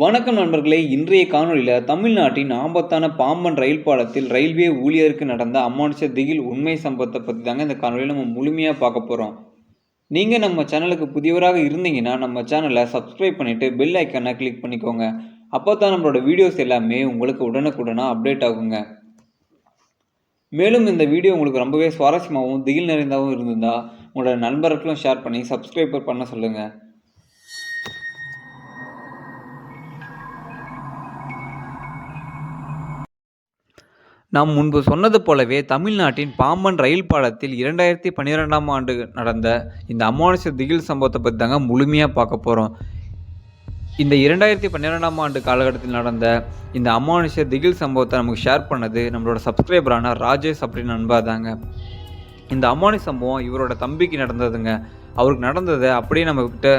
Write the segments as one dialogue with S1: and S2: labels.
S1: வணக்கம் நண்பர்களே இன்றைய காணொளியில் தமிழ்நாட்டின் ஆபத்தான பாம்பன் ரயில் பாலத்தில் ரயில்வே ஊழியருக்கு நடந்த அமானுஷ திகில் உண்மை சம்பவத்தை பற்றி தாங்க இந்த காணொலியில் நம்ம முழுமையாக பார்க்க போகிறோம் நீங்கள் நம்ம சேனலுக்கு புதியவராக இருந்தீங்கன்னா நம்ம சேனலை சப்ஸ்கிரைப் பண்ணிவிட்டு பெல் ஐக்கானை கிளிக் பண்ணிக்கோங்க. அப்போ தான் நம்மளோட வீடியோஸ் எல்லாமே உங்களுக்கு உடனுக்குடனாக அப்டேட் ஆகுங்க. மேலும் இந்த வீடியோ உங்களுக்கு ரொம்பவே சுவாரஸ்யமாகவும் திகில் நிறைந்தாகவும் இருந்திருந்தால் உங்களோட நண்பர்களும் ஷேர் பண்ணி சப்ஸ்கிரைபர் பண்ண சொல்லுங்கள் நாம் முன்பு சொன்னது போலவே தமிழ்நாட்டின் பாம்பன் ரயில் பாலத்தில் இரண்டாயிரத்தி பன்னிரெண்டாம் ஆண்டு நடந்த இந்த அமானுஷ திகில் சம்பவத்தை பற்றி தாங்க முழுமையாக பார்க்க போகிறோம் இந்த இரண்டாயிரத்தி பன்னிரெண்டாம் ஆண்டு காலகட்டத்தில் நடந்த இந்த அமானுஷ திகில் சம்பவத்தை நமக்கு ஷேர் பண்ணது நம்மளோட சப்ஸ்கிரைபரான ராஜேஷ் அப்படின்னு நண்பா தாங்க. இந்த அமானுஷ சம்பவம் இவரோட தம்பிக்கு நடந்ததுங்க. அவருக்கு நடந்ததை அப்படியே நம்மக்கிட்ட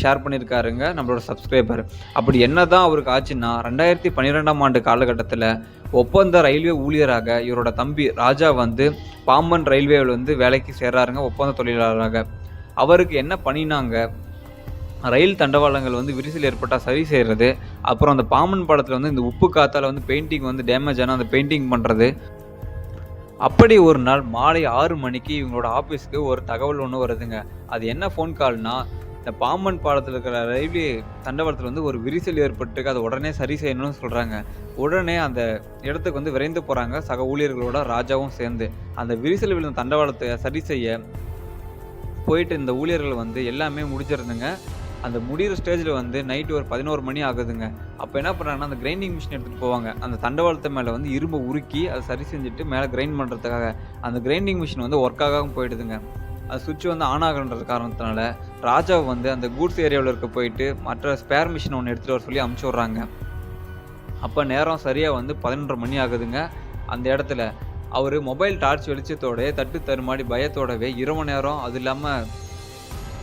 S1: ஷேர் பண்ணியிருக்காருங்க நம்மளோட சப்ஸ்கிரைபர் அப்படி என்ன தான் அவருக்கு ஆச்சுன்னா ரெண்டாயிரத்தி பன்னிரெண்டாம் ஆண்டு காலகட்டத்தில் ஒப்பந்த ரயில்வே ஊழியராக இவரோட தம்பி ராஜா வந்து பாம்பன் ரயில்வேவில் வந்து வேலைக்கு சேர்றாருங்க ஒப்பந்த தொழிலாளராக. அவருக்கு என்ன பண்ணினாங்க? ரயில் தண்டவாளங்கள் வந்து விரிசல் ஏற்பட்டால் சரி செய்கிறது அப்புறம் அந்த பாம்பன் படத்தில் வந்து இந்த உப்பு காத்தால் வந்து பெயிண்டிங் வந்து டேமேஜ் ஆனால் அந்த பெயிண்டிங் பண்ணுறது அப்படி ஒரு நாள் மாலை ஆறு மணிக்கு இவங்களோட ஆஃபீஸ்க்கு ஒரு தகவல் ஒன்று வருதுங்க. அது என்ன ஃபோன் கால்னால் இந்த பாம்பன் பாலத்தில் இருக்கிற ரயில்வே தண்டவாளத்தில் வந்து ஒரு விரிசல் ஏற்பட்டு அதை உடனே சரி செய்யணும்னு சொல்கிறாங்க உடனே அந்த இடத்துக்கு வந்து விரைந்து போகிறாங்க சக ஊழியர்களோட ராஜாவும் சேர்ந்து. அந்த விரிசல் விழுந்த தண்டவாளத்தை சரி செய்ய போயிட்டு இந்த ஊழியர்கள் வந்து எல்லாமே முடிஞ்சிருந்துங்க. அந்த முடிகிற ஸ்டேஜில் வந்து நைட்டு ஒரு பதினோரு மணி ஆகுதுங்க. அப்போ என்ன பண்ணுறாங்கன்னா அந்த கிரைண்டிங் மிஷின் எடுத்துகிட்டு போவாங்க. அந்த தண்டவாளத்தை மேலே வந்து இரும்பை உருக்கி அதை சரி செஞ்சுட்டு மேலே கிரைண்ட் பண்ணுறதுக்காக அந்த கிரைண்டிங் மிஷின் வந்து ஒர்க் ஆகாமல் போயிடுதுங்க. அது சுவிட்ச் வந்து ஆன் ஆகன்ற காரணத்தினால ராஜா வந்து அந்த கூட்ஸ் ஏரியாவில் இருக்க போயிட்டு மற்ற ஸ்பேர் மிஷின் ஒன்று எடுத்துகிட்டு வர சொல்லி அமுச்சு விட்றாங்க. அப்போ நேரம் சரியாக வந்து பதினொன்றரை மணி ஆகுதுங்க. அந்த இடத்துல அவர் மொபைல் டார்ச் வெளிச்சத்தோடய தட்டு தருமாடி பயத்தோடவே இரவு நேரம். அது இல்லாமல்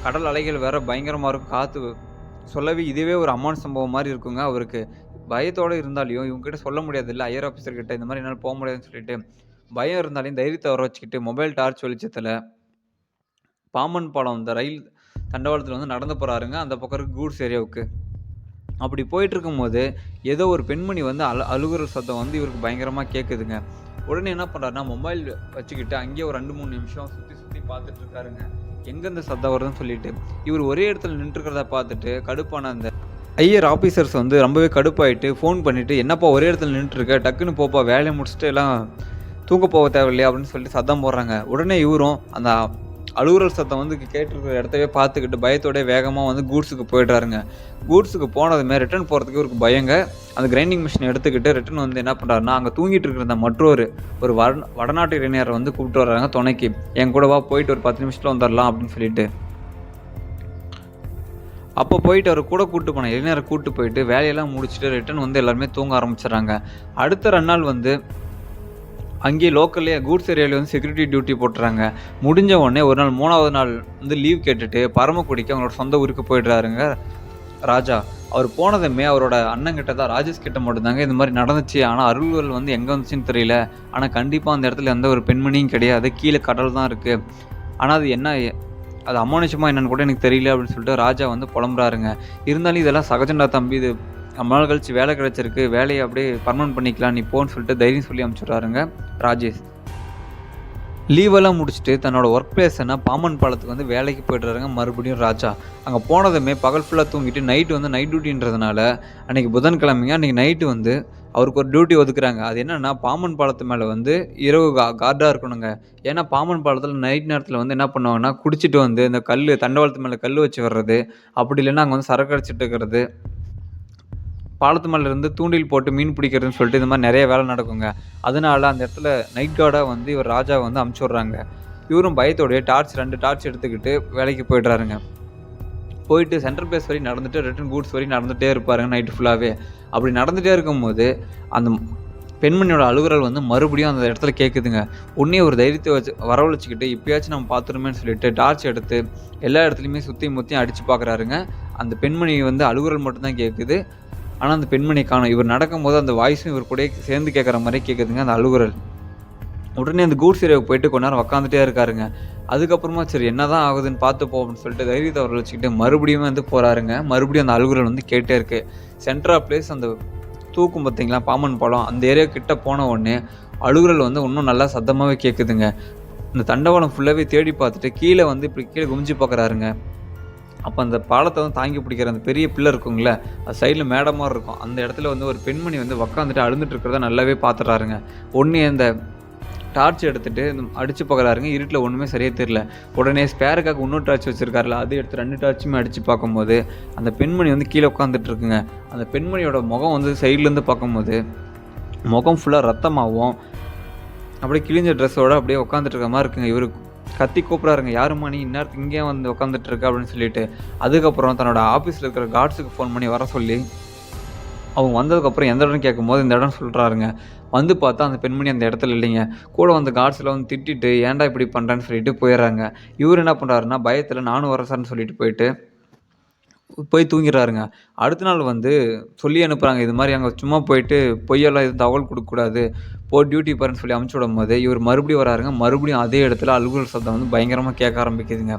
S1: கடல் அலைகள் வேற பயங்கரமாக இருக்கும். காற்று சொல்லவே இதுவே ஒரு அம்மான் சம்பவம் மாதிரி இருக்குங்க அவருக்கு. பயத்தோடு இருந்தாலையும் இவங்ககிட்ட சொல்ல முடியாது இல்லை ஐயர் ஆஃபீஸர்கிட்ட இந்த மாதிரி என்னால் போக முடியாதுன்னு சொல்லிட்டு பயம் இருந்தாலையும் தைரியத்தை வர வச்சுக்கிட்டு மொபைல் டார்ச் வெளிச்சத்தில் பாம்பன் பாலம் இந்த ரயில் தண்டவாளத்தில் வந்து நடந்து போகிறாருங்க அந்த பக்கம் இருக்க கூட்ஸ் ஏரியாவுக்கு. அப்படி போயிட்டு இருக்கும்போது ஏதோ ஒரு பெண்மணி வந்து அழு அழுகுற சத்தம் வந்து இவருக்கு பயங்கரமாக கேட்குதுங்க உடனே என்ன பண்ணுறாருன்னா மொபைல் வச்சுக்கிட்டு அங்கேயே ஒரு ரெண்டு மூணு நிமிஷம் சுற்றி சுற்றி பார்த்துட்டு இருக்காருங்க. எங்கேருந்து சத்தம் வருதுன்னு சொல்லிட்டு இவர் ஒரே இடத்துல நின்றுருக்கிறத பார்த்துட்டு கடுப்பான அந்த ஐயர் ஆஃபீஸர்ஸ் வந்து ரொம்பவே கடுப்பாயிட்டு ஃபோன் பண்ணிவிட்டு என்னப்பா ஒரே இடத்துல நின்றுருக்க? டக்குன்னு போப்பா வேலையை முடிச்சுட்டு எல்லாம் தூங்க போக தேவையில்லையா? அப்படின்னு சொல்லிட்டு சத்தம் போடுறாங்க. உடனே இவரும் அந்த அலுவலர் சத்தம் வந்து கேட்டிருக்கிற இடத்தவே பார்த்துக்கிட்டு பயத்தோட வேகமாக வந்து கூட்ஸுக்கு போயிடுறாருங்க. கூட்ஸுக்கு போனதுமே ரிட்டர்ன் போகிறதுக்கு இவருக்கு பயங்க. அந்த கிரைண்டிங் மிஷினை எடுத்துக்கிட்டு ரிட்டர்ன் வந்து என்ன பண்ணுறாருன்னா அங்கே தூங்கிட்டு இருக்கிற அந்த மற்றொரு ஒரு வட வடநாட்டு இளைஞரை வந்து கூப்பிட்டு வர்றாங்க துணைக்கு. என் கூட வா போயிட்டு ஒரு பத்து நிமிஷத்தில் வந்துடலாம் அப்படின்னு சொல்லிட்டு. அப்போ போயிட்டு அவர் கூட கூப்பிட்டு போன இளைஞரை கூப்பிட்டு போயிட்டு வேலையெல்லாம் முடிச்சுட்டு ரிட்டர்ன் வந்து எல்லாருமே தூங்க ஆரம்பிச்சிடுறாங்க. அடுத்த ரெண்டு நாள் வந்து அங்கேயே லோக்கல்லே கூட்ஸ் ஏரியாவில் வந்து செக்யூரிட்டி டியூட்டி போட்டுறாங்க. முடிஞ்ச உடனே ஒரு நாள் மூணாவது நாள் வந்து லீவ் கேட்டுட்டு பரமக்குடிக்கு அவங்களோட சொந்த ஊருக்கு போயிடுறாருங்க ராஜா. அவர் போனதுமே அவரோட அண்ணங்கிட்ட தான் ராஜேஷ் கிட்ட மட்டும்தாங்க இந்த மாதிரி நடந்துச்சு. ஆனால் அருள்வல் வந்து எங்கே வந்துச்சுன்னு தெரியல. ஆனால் கண்டிப்பாக அந்த இடத்துல எந்த ஒரு பெண்மணியும் கிடையாது. கீழே கடல் தான் இருக்குது ஆனால் அது என்ன அது அமானுஷமாக என்னன்னு கூட எனக்கு தெரியல அப்படின்னு சொல்லிட்டு ராஜா வந்து புலம்புறாருங்க. இருந்தாலும் இதெல்லாம் சகஜண்டா தம்பி. இது ரொம்ப நாள் கழிச்சு வேலை கிடைச்சிருக்கு வேலையை அப்படியே பர்மனன்ட் பண்ணிக்கலாம் நீ போன்னு சொல்லிட்டு தைரியம் சொல்லி அனுப்பிச்சுட்றாருங்க ராஜேஷ். லீவெல்லாம் முடிச்சுட்டு தன்னோட ஒர்க் பிளேஸ்னா பாம்பன் பாலத்துக்கு வந்து வேலைக்கு போய்ட்டுறாருங்க மறுபடியும் ராஜா. அங்கே போனதுமே பகல் ஃபுல்லாக தூங்கிட்டு நைட்டு வந்து நைட் டியூட்டின்றதுனால அன்றைக்கி புதன்கிழமைங்க அன்றைக்கி நைட்டு வந்து அவருக்கு ஒரு டியூட்டி ஒதுக்குறாங்க. அது என்னென்னா பாம்பன் பாலத்து மேலே வந்து இரவு கா கார்டாக இருக்கணுங்க. ஏன்னா பாம்பன் பாலத்தில் நைட் நேரத்தில் வந்து என்ன பண்ணுவாங்கன்னா குடிச்சிட்டு வந்து இந்த கல் தண்டவாளத்து மேலே கல் வச்சு வர்றது அப்படி இல்லைன்னா அங்கே வந்து சரக்கு அடிச்சிட்டு இருக்கிறது. பாலத்து மேலே இருந்து தூண்டில் போட்டு மீன் பிடிக்கிறதுன்னு சொல்லிட்டு இந்த மாதிரி நிறைய வேலை நடக்குங்க. அதனால அந்த இடத்துல நைட் கார்டாக வந்து இவர் ராஜா வந்து அமுச்சு விட்றாங்க. இவரும் பயத்தோடைய டார்ச் ரெண்டு டார்ச் எடுத்துக்கிட்டு வேலைக்கு போயிடுறாருங்க. போயிட்டு சென்ட்ரல் பிளேஸ் வரையும் நடந்துட்டு ரிட்டன் கூட்ஸ் வரையும் நடந்துகிட்டே இருப்பாருங்க நைட்டு ஃபுல்லாகவே அப்படி நடந்துகிட்டே இருக்கும்போது அந்த பெண்மணியோட அலுவலர் வந்து மறுபடியும் அந்த இடத்துல கேட்குதுங்க உன்னே ஒரு தைரியத்தை வச்சு வரவழைச்சிக்கிட்டு இப்பயாச்சும் நம்ம பார்த்துருமேன்னு சொல்லிட்டு டார்ச் எடுத்து எல்லா இடத்துலையுமே சுற்றி முற்றியும் அடித்து பார்க்குறாருங்க அந்த பெண்மணி வந்து அலுவலர் மட்டும்தான் கேட்குது ஆனால் அந்த பெண்மணி காணும். இவர் நடக்கும்போது அந்த வாய்ஸும் இவர் கூட சேர்ந்து கேட்குற மாதிரி கேட்குதுங்க அந்த அலுவலர் உடனே அந்த கூட்ஸ் ஏரியாவுக்கு போயிட்டு கொஞ்ச நேரம் உக்காந்துட்டே இருக்காருங்க. அதுக்கப்புறமா சரி என்ன தான் ஆகுதுன்னு பார்த்து போகணும்னு சொல்லிட்டு தைரியத்தை அவர் வச்சுக்கிட்டு மறுபடியும் வந்து போகிறாருங்க மறுபடியும் அந்த அழுகுரல் வந்து கேட்டே இருக்கு. சென்ட்ரா பிளேஸ் அந்த தூக்கும் பார்த்தீங்களா பாம்பன் பாலம் அந்த ஏரியா கிட்ட போன உடனே அழுகுரல் வந்து இன்னும் நல்லா சத்தமாகவே கேட்குதுங்க இந்த தண்டவாளம் ஃபுல்லாகவே தேடி பார்த்துட்டு கீழே வந்து இப்படி கீழே குமிஞ்சு பார்க்குறாருங்க அப்போ அந்த பாலத்தை வந்து தாங்கி பிடிக்கிற அந்த பெரிய பிள்ளை இருக்குங்களே அது சைடில் மேடை மாதிரி இருக்கும். அந்த இடத்துல வந்து ஒரு பெண்மணி வந்து உக்காந்துட்டு அழுந்துட்டு இருக்கிறத நல்லாவே பார்த்துட்றாருங்க ஒன்று அந்த டார்ச் எடுத்துகிட்டு அடித்து பார்க்குறாருங்க இருட்டில் ஒன்றுமே சரியாக தெரியல. உடனே ஸ்பேருக்காக இன்னொரு டார்ச் வச்சுருக்காருல அது எடுத்து ரெண்டு டார்ச்சுமே அடித்து பார்க்கும்போது அந்த பெண்மணி வந்து கீழே உட்காந்துட்டு இருக்குங்க. அந்த பெண்மணியோட முகம் வந்து சைட்லேருந்து பார்க்கும்போது முகம் ஃபுல்லாக ரத்தமாகவும் அப்படியே கிழிஞ்ச ட்ரெஸ்ஸோட அப்படியே உட்காந்துட்டு இருக்க மாதிரி இருக்குங்க. இவரு கத்தி கூப்பிட்றாருங்க யாருமா நீ இந்நேரத்துக்கு இங்கேயே வந்து உட்காந்துட்டு இருக்க அப்படின்னு சொல்லிட்டு அதுக்கப்புறம் தன்னோட ஆஃபீஸில் இருக்கிற கார்ட்ஸுக்கு ஃபோன் பண்ணி வர சொல்லி அவங்க வந்ததுக்கப்புறம் எந்த இடம் கேட்கும்போது இந்த இடம் சொல்கிறாருங்க வந்து பார்த்தா அந்த பெண்மணி அந்த இடத்துல இல்லைங்க. கூட வந்த கார்ட்ஸில் வந்து திட்டிட்டு ஏன்டா இப்படி பண்ணுறேன்னு சொல்லிட்டு போயிடுறாங்க. இவர் என்ன பண்ணுறாருன்னா பயத்தில் நானும் வரேன் சார்னு சொல்லிட்டு போயிட்டு போய் தூங்கிடுறாருங்க அடுத்த நாள் வந்து சொல்லி அனுப்புகிறாங்க இது மாதிரி அங்கே சும்மா போயிட்டு பொய்யெல்லாம் எதுவும் தகவல் கொடுக்கக்கூடாது போ டியூட்டி பாருன்னு சொல்லி அமுச்சு விடும் போது இவர் மறுபடியும் வராருங்க. மறுபடியும் அதே இடத்துல அலுவலர் சத்தம் வந்து பயங்கரமாக கேட்க ஆரம்பிக்குதுங்க.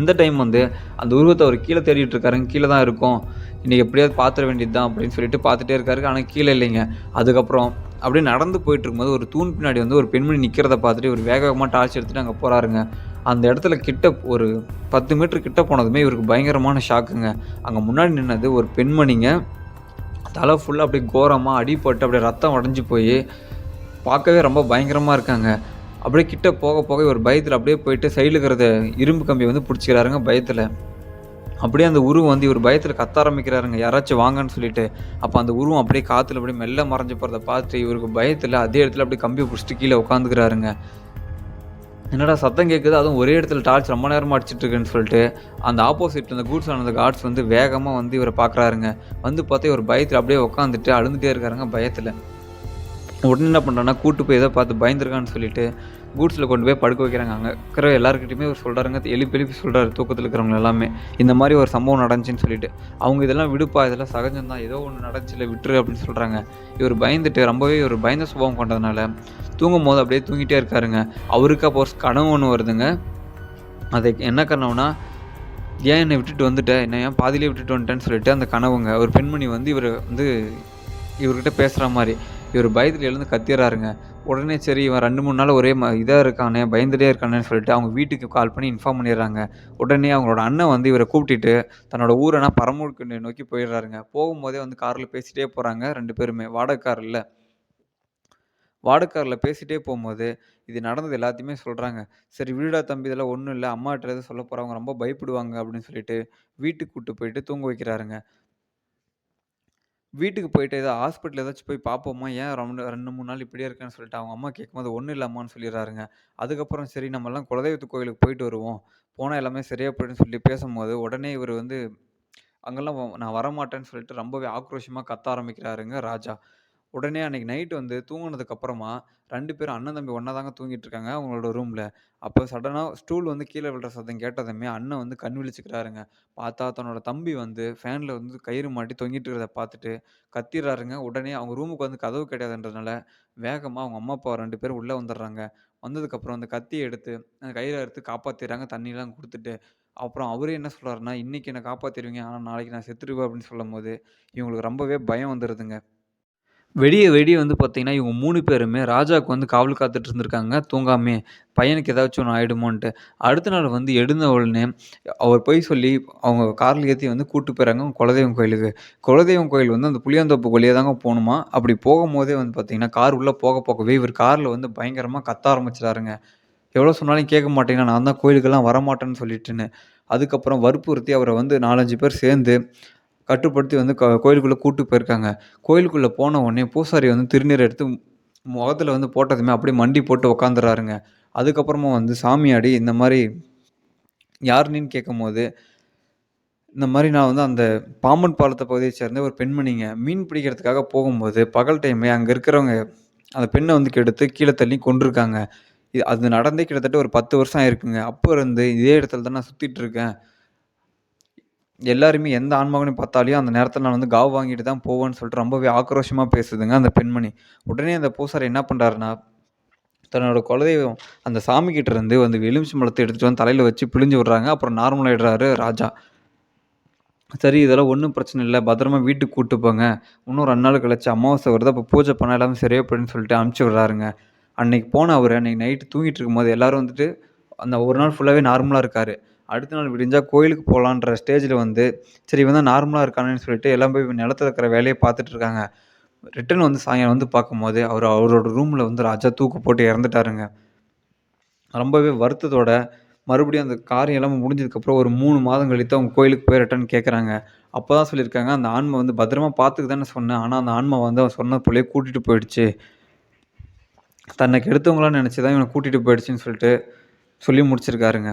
S1: இந்த டைம் வந்து அந்த உருவத்தை அவர் கீழே தேடிட்டு இருக்காருங்க. கீழே தான் இருக்கும். இன்றைக்கி எப்படியாவது பார்த்துட வேண்டியது தான் அப்படின்னு சொல்லிட்டு பார்த்துட்டே இருக்காரு ஆனால் கீழே இல்லைங்க. அதுக்கப்புறம் அப்படியே நடந்து போயிட்டு இருக்கும்போது ஒரு தூண் பின்னாடி வந்து ஒரு பெண்மணி நிற்கிறத பார்த்துட்டு ஒரு வேக வேகமாக டார்ச் எடுத்துகிட்டு அங்கே போகிறாருங்க அந்த இடத்துல கிட்ட ஒரு பத்து மீட்டர் கிட்ட போனதுமே இவருக்கு பயங்கரமான ஷாக்குங்க. அங்கே முன்னாடி நின்னது ஒரு பெண்மணிங்க. தலை ஃபுல்லாக அப்படியே கோரமாக அடிப்பட்டு அப்படியே ரத்தம் உடஞ்சி போய் பார்க்கவே ரொம்ப பயங்கரமாக இருக்காங்க. அப்படியே கிட்ட போக போக இவர் பயத்தில் அப்படியே போயிட்டு சைடில் இருக்கிறத இரும்பு கம்பியை வந்து பிடிச்சிக்கிறாருங்க பயத்தில். அப்படியே அந்த உருவம் வந்து இவர் பயத்தில் கத்த ஆரம்பிக்கிறாருங்க. யாராச்சும் வாங்கன்னு சொல்லிட்டு. அப்போ அந்த உருவம் அப்படியே காற்றுல அப்படியே மெல்ல மறைஞ்சு போகிறத பார்த்துட்டு இவருக்கு பயத்தில் அதே இடத்துல அப்படியே கம்பியை பிடிச்சிட்டு கீழே உட்காந்துக்கிறாருங்க என்னடா சத்தம் கேட்குது அதுவும் ஒரே இடத்துல டார்ச் ரொம்ப நேரமாக அடிச்சிட்ருக்குன்னு சொல்லிட்டு அந்த ஆப்போசிட் அந்த கூட்ஸ் ஆன அந்த கார்ட்ஸ் வந்து வேகமாக வந்து இவரை பார்க்குறாருங்க வந்து பார்த்தா இவர் பயத்தில் அப்படியே உட்காந்துட்டு அழுந்துகிட்டே இருக்காருங்க பயத்தில். உடனே என்ன பண்ணுறான்னா கூட்டு போய் எதை பார்த்து பயந்துருக்கான்னு சொல்லிட்டு கூட்ஸில் கொண்டு போய் படுக்க வைக்கிறாங்க. அங்கே இருக்கிற எல்லாருக்கிட்டையுமே ஒரு சொல்கிறாருங்க எழுப்பி எழுப்பி சொல்கிறாரு தூக்கத்தில் இருக்கிறவங்க எல்லாமே. இந்த மாதிரி ஒரு சம்பவம் நடந்துச்சுன்னு சொல்லிட்டு. அவங்க இதெல்லாம் விடுப்பா? இதெல்லாம் சகஜம் தான். ஏதோ ஒன்று நடந்துச்சுல விட்டுரு அப்படின்னு சொல்கிறாங்க இவர் பயந்துட்டு ரொம்பவே ஒரு பயந்த சுபாவம் கொண்டதுனால தூங்கும் போது அப்படியே தூங்கிட்டே இருக்காருங்க. அவருக்கு அப்போ ஒரு கனவு ஒன்று வருதுங்க. அதை என்ன கனவுனா ஏன் என்னை விட்டுட்டு வந்துட்டேன் என்ன ஏன் பாதியிலே விட்டுட்டு வந்துட்டேன்னு சொல்லிட்டு அந்த கனவுங்க. ஒரு பெண்மணி வந்து இவர் வந்து இவர்கிட்ட பேசுகிற மாதிரி. இவர் பயத்தில் எழுந்து கத்திடுறாருங்க. உடனே சரி இவன் ரெண்டு மூணு நாள் ஒரே ம இதாக இருக்கானே பயந்துட்டே இருக்கானேன்னு சொல்லிட்டு அவங்க வீட்டுக்கு கால் பண்ணி இன்ஃபார்ம் பண்ணிடுறாங்க. உடனே அவங்களோட அண்ணன் வந்து இவரை கூப்பிட்டுட்டு தன்னோட ஊரைனா பரமூருக்கு நோக்கி போயிடுறாருங்க. போகும்போதே வந்து காரில் பேசிகிட்டே போகிறாங்க ரெண்டு பேருமே. வாடகை காரில் வாடகை காரில் பேசிகிட்டே போகும்போது இது நடந்தது எல்லாத்தையுமே சொல்கிறாங்க சரி வீடா தம்பி இதெல்லாம் ஒன்றும் இல்லை. அம்மாட்ட எதுவும் சொல்ல போகிறவங்க ரொம்ப பயப்படுவாங்க அப்படின்னு சொல்லிட்டு வீட்டுக்கு கூப்பிட்டு போயிட்டு தூங்க வைக்கிறாருங்க. வீட்டுக்கு போயிட்டு ஏதோ ஹாஸ்பிட்டல் ஏதாச்சும் போய் பார்ப்போமா? ஏன் ரெண்டு ரெண்டு மூணு நாள் இப்படியே இருக்கேன்னு சொல்லிட்டு அவங்க அம்மா கேட்கும்போது ஒன்றும் இல்லை அம்மான்னு சொல்லிடுறாருங்க. அதுக்கப்புறம் சரி நம்மலாம் குலதெய்வத்து கோயிலுக்கு போயிட்டு வருவோம். போனால் எல்லாமே சரியாக போயிடுன்னு சொல்லி பேசும்போது உடனே இவர் வந்து அங்கெல்லாம் நான் வரமாட்டேன்னு சொல்லிட்டு ரொம்பவே ஆக்ரோஷமாக கத்த ஆரம்பிக்கிறாருங்க ராஜா. உடனே அன்னைக்கு நைட்டு வந்து தூங்கினதுக்கப்புறமா ரெண்டு பேரும் அண்ணன் தம்பி ஒன்றா தாங்க தூங்கிட்டு இருக்காங்க அவங்களோட ரூமில் அப்போ சடனாக ஸ்டூல் வந்து கீழே விழுற சத்தம் கேட்டதுமே அண்ணன் வந்து கண் விழிச்சுக்கிறாருங்க. பார்த்தா தன்னோட தம்பி வந்து ஃபேனில் வந்து கயிறு மாட்டி தொங்கிட்டு இருக்கிறத பார்த்துட்டு கத்திடுறாருங்க உடனே அவங்க ரூமுக்கு வந்து கதவு கிடையாதுன்றதுனால வேகமாக அவங்க அம்மா அப்பா ரெண்டு பேரும் உள்ளே வந்துடுறாங்க. வந்ததுக்கப்புறம் அந்த கத்தியை எடுத்து அந்த கயிறை எடுத்து காப்பாற்றிடுறாங்க தண்ணியெலாம் கொடுத்துட்டு. அப்புறம் அவரே என்ன சொல்கிறாருன்னா இன்றைக்கி என்னை காப்பாற்றிடுவீங்க ஆனால் நாளைக்கு நான் செத்துருவேன். அப்படின்னு சொல்லும் போது இவங்களுக்கு ரொம்பவே பயம் வந்துடுதுங்க வெடிய வெடிய வந்து பார்த்தீங்கன்னா, இவங்க மூணு பேருமே ராஜாவுக்கு வந்து காவல் காத்துட்டு இருந்திருக்காங்க தூங்காமே. பையனுக்கு ஏதாச்சும் ஒன்று ஆகிடுமோன்ட்டு அடுத்த நாள் வந்து எழுந்த உடனே அவர் போய் சொல்லி அவங்க காரில் ஏற்றி வந்து கூட்டு போயிறாங்க குலதெய்வம் கோயிலுக்கு. குலதெய்வம் கோயில் வந்து அந்த புளியாந்தோப்பு வழியா தாங்க போகணுமா அப்படி போகும்போதே வந்து பார்த்தீங்கன்னா, கார் உள்ளே போக போகவே இவர் காரில் வந்து பயங்கரமாக கத்த ஆரம்பிச்சுட்டாருங்க. எவ்வளோ சொன்னாலும் கேட்க மாட்டேங்கன்னா நான் தான் கோயிலுக்கெல்லாம் வரமாட்டேன்னு சொல்லிட்டுன்னு. அதுக்கப்புறம் வற்புறுத்தி அவரை வந்து 4, 5 பேர் சேர்ந்து கட்டுப்படுத்தி வந்து க கோயிலுக்குள்ளே கூட்டு போயிருக்காங்க. கோயிலுக்குள்ளே போன உடனே பூசாரி வந்து திருநீர் எடுத்து முகத்தில் வந்து போட்டதுமே அப்படியே மண்டி போட்டு உட்காந்துறாருங்க. அதுக்கப்புறமா வந்து சாமியாடி இந்த மாதிரி யார் நீன்னு கேட்கும்போது, இந்த மாதிரி நான் வந்து அந்த பாம்பன் பாலத்தை பகுதியை சேர்ந்த ஒரு பெண்மணிங்க. மீன் பிடிக்கிறதுக்காக போகும்போது பகல் டைமே அங்கே இருக்கிறவங்க அந்த பெண்ணை வந்து கெடுத்து கீழே தள்ளி கொண்டிருக்காங்க இது அது நடந்தே கிட்டத்தட்ட ஒரு 10 வருஷம் ஆயிருக்குங்க. அப்போ இருந்து இதே இடத்துல தான் நான் சுற்றிட்டு இருக்கேன். எல்லாருமே எந்த ஆண்மகனையும் பார்த்தாலையும் அந்த நேரத்தில் நான் வந்து காவு வாங்கிட்டு தான் போவேன்னு சொல்லிட்டு ரொம்பவே ஆக்ரோஷமாக பேசுதுங்க அந்த பெண்மணி. உடனே அந்த பூசாரி என்ன பண்ணுறாருன்னா தன்னோட குலதெய்வம் அந்த சாமிக்கிட்ட இருந்து வந்து மலத்தை எடுத்துகிட்டு வந்து தலையில் வச்சு பிழிஞ்சு விடுறாங்க. அப்புறம் நார்மலாகிடுறாரு ராஜா. சரி இதெல்லாம் ஒன்றும் பிரச்சனை இல்லை பத்திரமா வீட்டுக்கு கூப்பிட்டு போங்க. இன்னும் ரெண்டு நாள் கழிச்சு அமாவாசை வருது. அப்போ பூஜை பண்ண எல்லாமே சரியா போயிடுன்னு சொல்லிட்டு அனுப்பிச்சி விடுறாருங்க. அன்னைக்கு போன அவர் அன்னைக்கு நைட்டு தூங்கிட்டு இருக்கும்போது எல்லோரும் வந்துட்டு அந்த ஒரு நாள் ஃபுல்லாகவே நார்மலாக இருக்காரு. அடுத்த நாள் விடிஞ்சால் கோயிலுக்கு போகலான்ற ஸ்டேஜில் வந்து, சரி இவன் தான் நார்மலாக இருக்கானேன்னு சொல்லிட்டு எல்லாம் போய் நிலத்துல இருக்கிற வேலையை பார்த்துட்டு இருக்காங்க. ரிட்டர்ன் வந்து சாயங்காலம் வந்து பார்க்கும்போது, அவர் அவரோட ரூமில் வந்து ராஜா தூக்கு போட்டு இறந்துட்டாருங்க. ரொம்பவே வருத்தத்தோட மறுபடியும் அந்த காரியம் எல்லாமே முடிஞ்சதுக்கப்புறம் ஒரு மூணு மாதம் கழித்து அவங்க கோயிலுக்கு போய் ரிட்டர்ன் கேட்குறாங்க. அப்போ தான் சொல்லியிருக்காங்க, அந்த ஆன்மை வந்து பத்திரமா பார்த்துக்கு தானே சொன்னேன். ஆனால் அந்த ஆன்மா வந்து அவன் சொன்ன போலேயே கூட்டிகிட்டு போயிடுச்சு. தன்னை கெடுத்தவங்களா நினச்சி தான் இவனை கூட்டிகிட்டு போயிடுச்சுன்னு சொல்லிட்டு சொல்லி முடிச்சிருக்காருங்க.